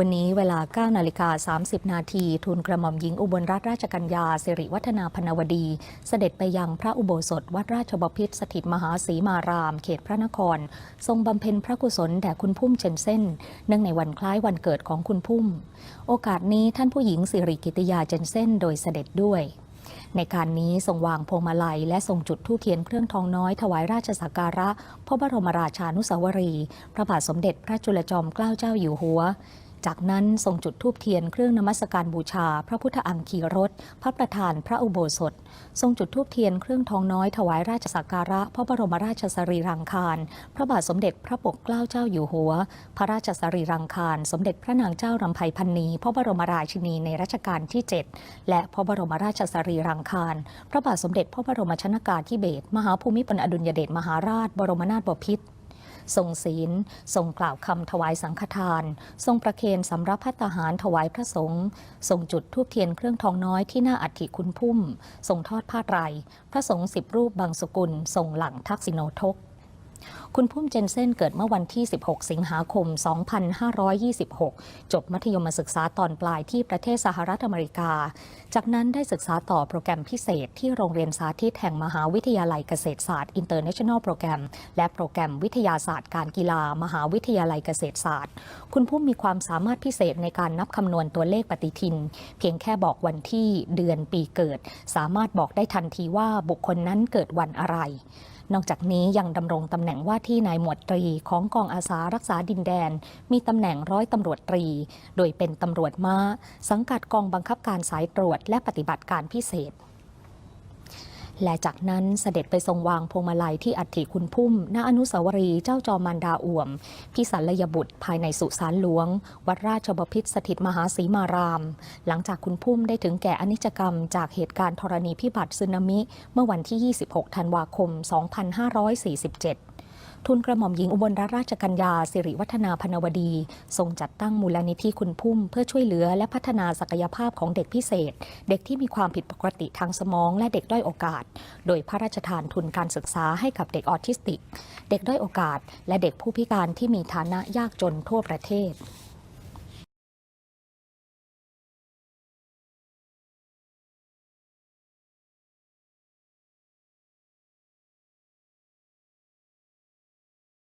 วันนี้เวลา 9 นาฬิกา 30 นาทีทูลกระหม่อมหญิงอุบลรัตนราชกัญญาสิริวัฒนาพนวดี เสด็จไปยังพระอุโบสถ วัดราชบพิตรสถิตมหาศรีมาราม เขตพระนคร ทรงบำเพ็ญพระกุศลแด่คุณพุ่มเชนเซ่นเนื่องในวันคล้ายวันเกิดของคุณพุ่ม โอกาสนี้ท่านผู้หญิงสิริกิติยาเจนเซ่นโดยเสด็จด้วยในการนี้ทรงวางพวงมาลัย และทรงจุดธูปเทียนเครื่องทองน้อยถวายราชสักการะ พระบรมราชานุสาวรี พระบาทสมเด็จพระจุลจอมเกล้าเจ้าอยู่หัว จากนั้นทรงจุดธูปเทียนเครื่องนมัสการบูชา พระพุทธอังคีรถพระประธานพระอุโบสถ ทรงจุดธูปเทียนเครื่องทองน้อยถวายราชสักการะ พระบรมราชสรีรังคาร พระบาทสมเด็จพระปกเกล้าเจ้าอยู่หัว พระราชสรีรังคาร สมเด็จพระนางเจ้ารำไพพันนีพระบรมราชินีในรัชกาลที่ 7 และพระบรมราชสรีรังคาร พระบาทสมเด็จพระบรมชนากาธิเบศรมหาภูมิพลอดุลยเดชมหาราช บรมนาถบพิตร ทรงศีล ทรงกล่าวคำถวายสังฆทาน ทรงประเคนสำรับพัตหารถวายพระสงฆ์ ทรงจุดธูปเทียนเครื่องทองน้อยที่หน้าอัฐิคุณพุ่ม ทรงทอดผ้าไตร พระสงฆ์สิบรูปบางสกุล ทรงหลังทักษิโนทก คุณพุ่มเจนเซนเกิดเมื่อวันที่ 16 สิงหาคม 2526 จบมัธยมศึกษาตอนปลายที่ประเทศสหรัฐอเมริกา จากนั้นได้ศึกษาต่อโปรแกรมพิเศษที่โรงเรียนสาธิตแห่งมหาวิทยาลัยเกษตรศาสตร์ International Program และโปรแกรมวิทยาศาสตร์การกีฬา มหาวิทยาลัยเกษตรศาสตร์ คุณพุ่มมีความสามารถพิเศษในการนับคำนวณตัวเลขปฏิทิน เพียงแค่บอกวันที่เดือนปีเกิด สามารถบอกได้ทันทีว่าบุคคลนั้นเกิดวันอะไร นอกจากนี้ยังดำรงตำแหน่งว่าที่นายหมวดตรีของกองอาสารักษาดินแดน มีตำแหน่งร้อยตำรวจตรี โดยเป็นตำรวจม้า สังกัดกองบังคับการสายตรวจและปฏิบัติการพิเศษ และจากนั้นเสด็จไปทรงวางพวงมาลัยที่อัฐิคุณพุ่ม ณ อนุสาวรีย์เจ้าจอมันดาอ่วม พิสัลยบุตรภายในสุสานหลวง วัดราชบพิษสถิตมหาศรีมาราม หลังจากคุณพุ่มได้ถึงแก่อนิจกรรม จากเหตุการณ์ธรณีพิบัติสึนามิ เมื่อวันที่ 26 ธันวาคม 2547 ทุนกระหม่อมหญิงอุบลรัตนราชกัญญาสิริวัฒนาพนวดี ทรงจัดตั้งมูลนิธิคุณพุ่ม เพื่อช่วยเหลือและพัฒนาศักยภาพของเด็กพิเศษ เด็กที่มีความผิดปกติทางสมองและเด็กด้อยโอกาส โดยพระราชทานทุนการศึกษาให้กับเด็กออทิสติก เด็กด้อยโอกาส และเด็กผู้พิการที่มีฐานะยากจนทั่วประเทศ